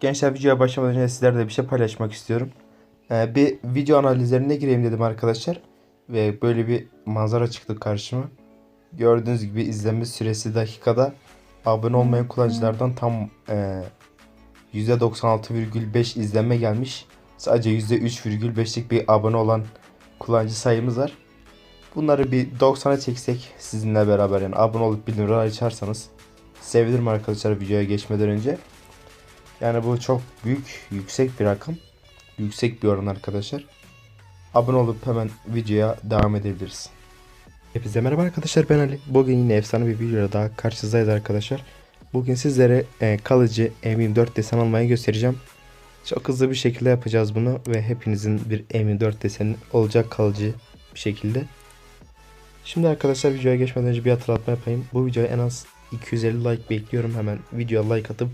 Gençler videoya başlamadan önce sizlerle bir şey paylaşmak istiyorum. Ee, bir video analizlerine gireyim dedim arkadaşlar. Ve böyle bir manzara çıktı karşıma. Gördüğünüz gibi izlenme süresi dakikada abone olmayan kullanıcılardan tam e, %96,5 izlenme gelmiş. Sadece %3,5'lik bir abone olan kullanıcı sayımız var. Bunları bir 90'a çeksek sizinle beraber yani abone olup bildirim açarsanız sevinirim arkadaşlar videoya geçmeden önce. Yani bu çok büyük, yüksek bir rakam. Yüksek bir oran arkadaşlar. Abone olup hemen videoya devam edebiliriz. Hepinize merhaba arkadaşlar ben Ali. Bugün yine efsane bir videoda daha karşınızdayız arkadaşlar. Bugün sizlere e, kalıcı M24 desen almayı göstereceğim. Çok hızlı bir şekilde yapacağız bunu ve hepinizin bir M24 deseni olacak kalıcı bir şekilde. Şimdi arkadaşlar videoya geçmeden önce bir hatırlatma yapayım. Bu videoya en az 250 like bekliyorum. Hemen videoya like atıp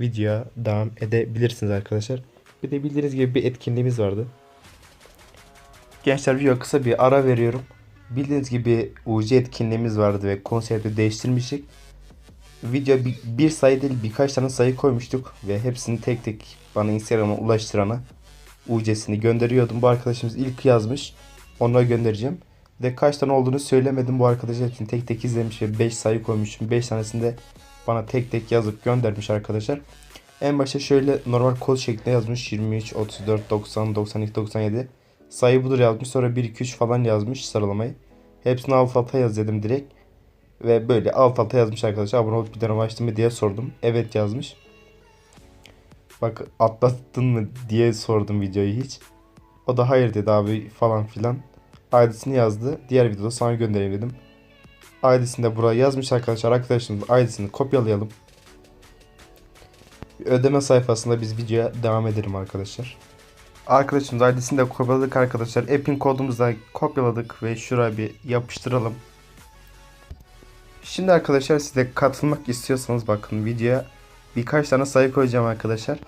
videoya devam edebilirsiniz arkadaşlar. Bir de bildiğiniz gibi bir etkinliğimiz vardı. Gençler video kısa bir ara veriyorum. Bildiğiniz gibi UC etkinliğimiz vardı ve konsepti değiştirmiştik. Video bir, sayı değil birkaç tane sayı koymuştuk ve hepsini tek tek bana Instagram'a ulaştırana UC'sini gönderiyordum. Bu arkadaşımız ilk yazmış. Ona göndereceğim. Ve kaç tane olduğunu söylemedim. Bu arkadaş hepsini tek tek izlemiş ve 5 sayı koymuşum. 5 tanesinde bana tek tek yazıp göndermiş arkadaşlar. En başta şöyle normal kod şeklinde yazmış. 23, 34, 90, 92, 97. Sayı budur yazmış. Sonra 1, 2, 3 falan yazmış sıralamayı. Hepsini alt alta yaz dedim direkt. Ve böyle alt alta yazmış arkadaşlar. Abone olup bir dönem açtın mı diye sordum. Evet yazmış. Bak atlattın mı diye sordum videoyu hiç. O da hayır dedi abi falan filan. ID'sini yazdı. Diğer videoda sana göndereyim dedim. ID'sini de buraya yazmış arkadaşlar. Arkadaşımızın ID'sini kopyalayalım. Ödeme sayfasında biz videoya devam edelim arkadaşlar. Arkadaşımız ID'sini de kopyaladık arkadaşlar. App'in kodumuzu da kopyaladık ve şuraya bir yapıştıralım. Şimdi arkadaşlar size katılmak istiyorsanız bakın videoya birkaç tane sayı koyacağım arkadaşlar.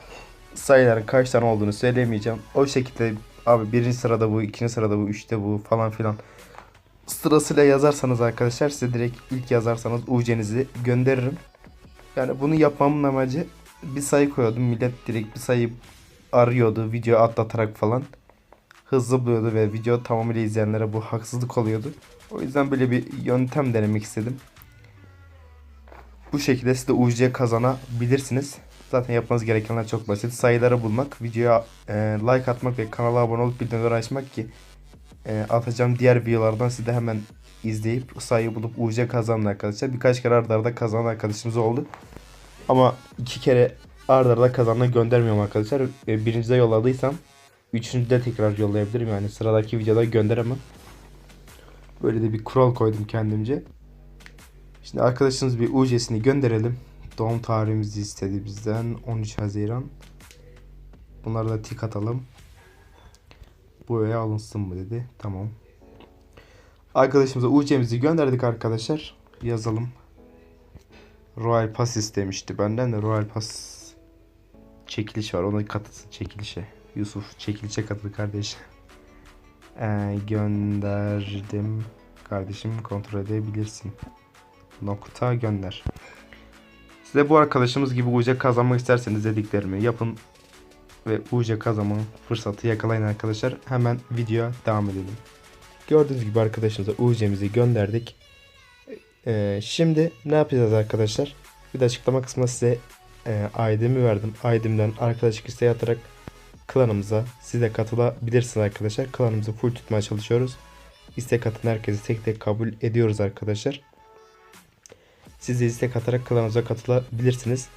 Sayıların kaç tane olduğunu söylemeyeceğim. O şekilde abi birinci sırada bu, ikinci sırada bu, üçte bu falan filan sırasıyla yazarsanız arkadaşlar size direkt ilk yazarsanız UC'nizi gönderirim. Yani bunu yapmamın amacı bir sayı koyuyordum. Millet direkt bir sayı arıyordu video atlatarak falan. Hızlı buluyordu ve video tamamıyla izleyenlere bu haksızlık oluyordu. O yüzden böyle bir yöntem denemek istedim. Bu şekilde siz de UC kazanabilirsiniz. Zaten yapmanız gerekenler çok basit. Sayıları bulmak, videoya e, like atmak ve kanala abone olup bildirimleri açmak ki e, atacağım diğer videolardan siz de hemen izleyip sayı bulup UC kazanın arkadaşlar. Birkaç kere arda arda kazanan arkadaşımız oldu. Ama iki kere arda arda kazanına göndermiyorum arkadaşlar. E, birincide yolladıysam üçüncüde tekrar yollayabilirim. Yani sıradaki videoda gönderemem. Böyle de bir kural koydum kendimce. Şimdi arkadaşımız bir UC'sini gönderelim. Doğum tarihimizi istedi bizden. 13 Haziran. Bunları da tik atalım. Buraya alınsın mı dedi. Tamam. Arkadaşımıza UC'mizi gönderdik arkadaşlar. Yazalım. Royal Pass istemişti benden de Royal Pass çekiliş var. Ona katılsın çekilişe. Yusuf çekilişe katıl kardeş. Ee, gönderdim. Kardeşim kontrol edebilirsin. Nokta gönder. Size bu arkadaşımız gibi UC kazanmak isterseniz dediklerimi yapın ve UC kazanma fırsatı yakalayın arkadaşlar. Hemen videoya devam edelim. Gördüğünüz gibi arkadaşımıza UC'mizi gönderdik. Ee, şimdi ne yapacağız arkadaşlar? Bir de açıklama kısmına size e, ID'mi verdim. ID'mden arkadaşlık isteği atarak klanımıza siz de katılabilirsiniz arkadaşlar. Klanımızı full tutmaya çalışıyoruz. İstek atın herkesi tek tek kabul ediyoruz arkadaşlar. Siz de istek atarak klanımıza katılabilirsiniz.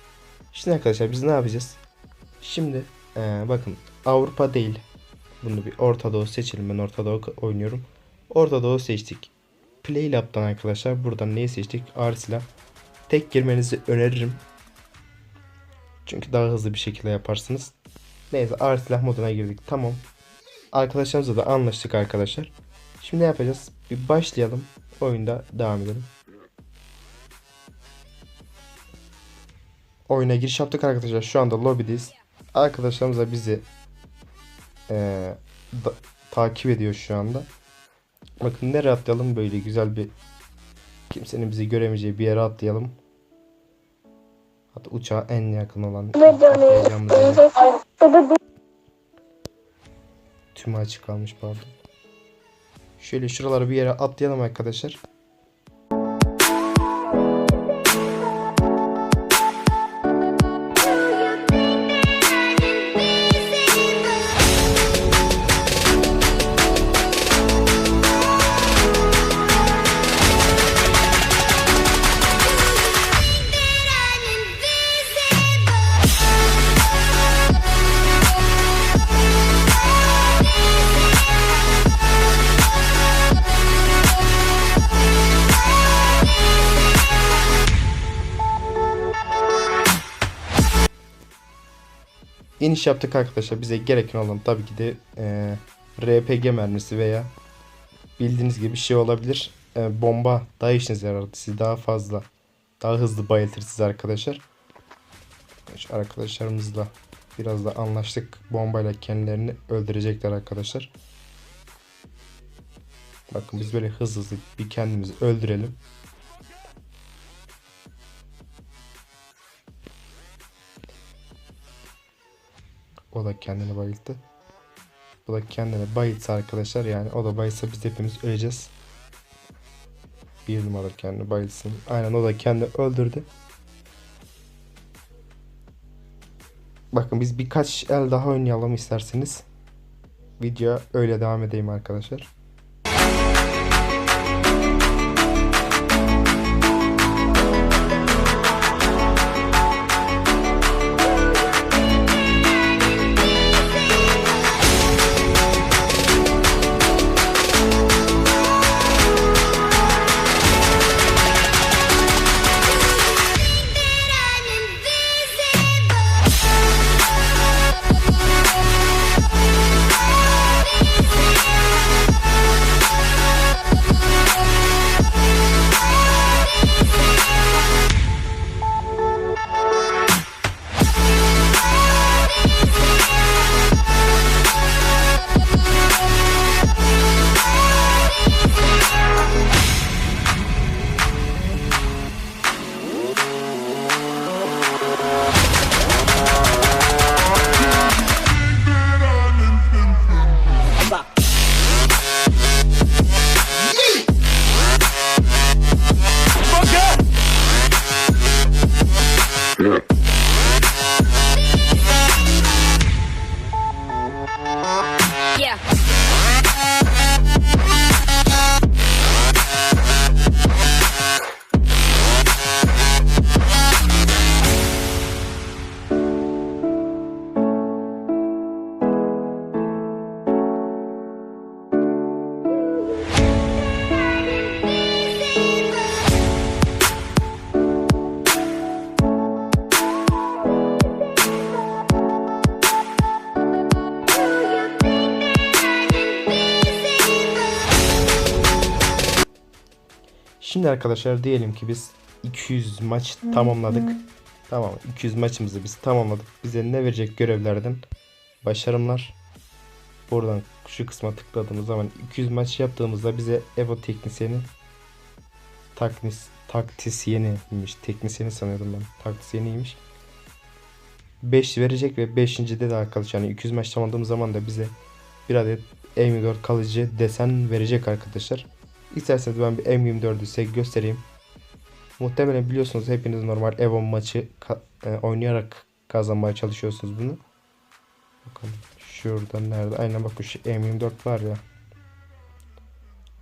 Şimdi arkadaşlar biz ne yapacağız? Şimdi ee, bakın Avrupa değil. Bunu bir Orta Doğu seçelim. Ben Orta Doğu oynuyorum. Orta Doğu seçtik. Playlab'dan arkadaşlar buradan neyi seçtik? Ağır silah. Tek girmenizi öneririm. Çünkü daha hızlı bir şekilde yaparsınız. Neyse ağır moduna girdik. Tamam. Arkadaşlarımızla da anlaştık arkadaşlar. Şimdi ne yapacağız? Bir başlayalım. Oyunda devam edelim. Oyuna giriş yaptık arkadaşlar. Şu anda lobby'deyiz. Arkadaşlarımız da bizi ee, da, takip ediyor şu anda. Bakın nereye atlayalım böyle güzel bir kimsenin bizi göremeyeceği bir yere atlayalım. Hatta uçağa en yakın olan atlayacağımız yer. Tümü açık kalmış pardon. Şöyle şuraları bir yere atlayalım arkadaşlar. İniş yaptık arkadaşlar. Bize gereken olan tabii ki de eee, RPG mermisi veya bildiğiniz gibi bir şey olabilir. Eee, bomba daha işinize yarar. Sizi daha fazla, daha hızlı bayıltır sizi arkadaşlar. Arkadaşlarımızla biraz da anlaştık. Bombayla kendilerini öldürecekler arkadaşlar. Bakın biz böyle hızlı hızlı bir kendimizi öldürelim. O da kendini bayılttı. Bu da kendini bayıltsa arkadaşlar yani o da bayılsa biz hepimiz öleceğiz. Bir numara kendini bayılsın. Aynen o da kendini öldürdü. Bakın biz birkaç el daha oynayalım isterseniz. Video öyle devam edeyim arkadaşlar. Şimdi arkadaşlar diyelim ki biz 200 maç tamamladık. Tamam 200 maçımızı biz tamamladık. Bize ne verecek görevlerden başarımlar. Buradan şu kısma tıkladığımız zaman 200 maç yaptığımızda bize Evo teknisyeni taknis taktisyeniymiş. Teknisyeni sanıyordum ben. Taktisyeniymiş. 5 verecek ve 5. de de arkadaşlar yani 200 maç tamamladığımız zaman da bize bir adet M24 kalıcı desen verecek arkadaşlar. İsterseniz ben bir M24'ü size göstereyim. Muhtemelen biliyorsunuz hepiniz normal Evo maçı ka- e, oynayarak kazanmaya çalışıyorsunuz bunu. Bakın şurada nerede? Aynen bakın şu M24 var ya.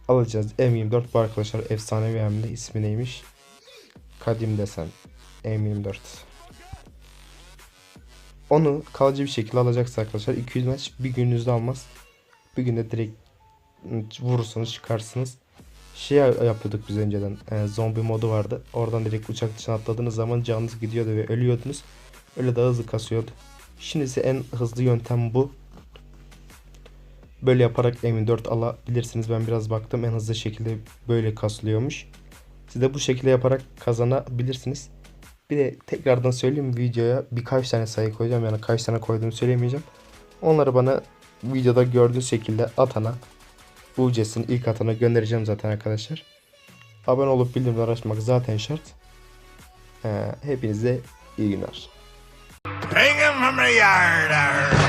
Alacağız. M24 bu arkadaşlar efsanevi hem de ismi neymiş? Kadim desen. M24. Onu kalıcı bir şekilde alacaksınız arkadaşlar. 200 maç bir gününüzde almaz. Bir günde direkt vurursanız çıkarsınız. Şey yapıyorduk biz önceden. e, zombi modu vardı. Oradan direkt uçak dışına atladığınız zaman canınız gidiyordu ve ölüyordunuz. Öyle daha hızlı kasıyordu. Şimdi ise en hızlı yöntem bu. Böyle yaparak M4 alabilirsiniz. Ben biraz baktım en hızlı şekilde böyle kasılıyormuş. Siz de bu şekilde yaparak kazanabilirsiniz. Bir de tekrardan söyleyeyim videoya birkaç tane sayı koyacağım. Yani kaç tane koyduğumu söyleyemeyeceğim. Onları bana videoda gördüğünüz şekilde atana UC'sini ilk atana göndereceğim zaten arkadaşlar. Abone olup bildirimleri açmak zaten şart. Ee, hepinize İyi günler. Hang 'em from the yard.